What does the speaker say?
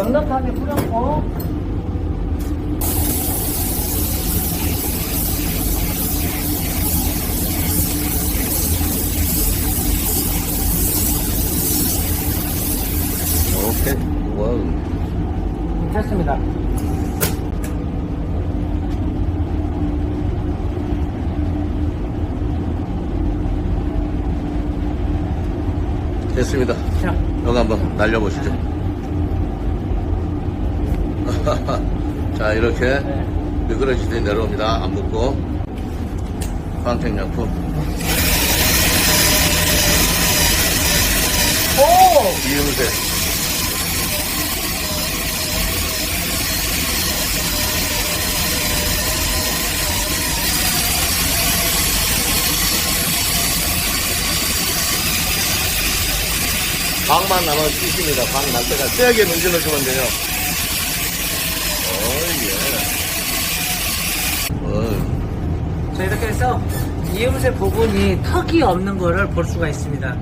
넉넉하게 뿌렸고 오케이. 와우. 됐습니다. 됐습니다. 자, 여기 한번 날려보시죠. 자, 이렇게 네. 미끄러지듯이 내려옵니다. 안 붙고. 광택약품. 오! 이음새. 방만 남아 끼십니다. 방 날 때가 세게 문질러 주면 돼요. 자, 이렇게 해서 이음새 부분이 턱이 없는 거를 볼 수가 있습니다.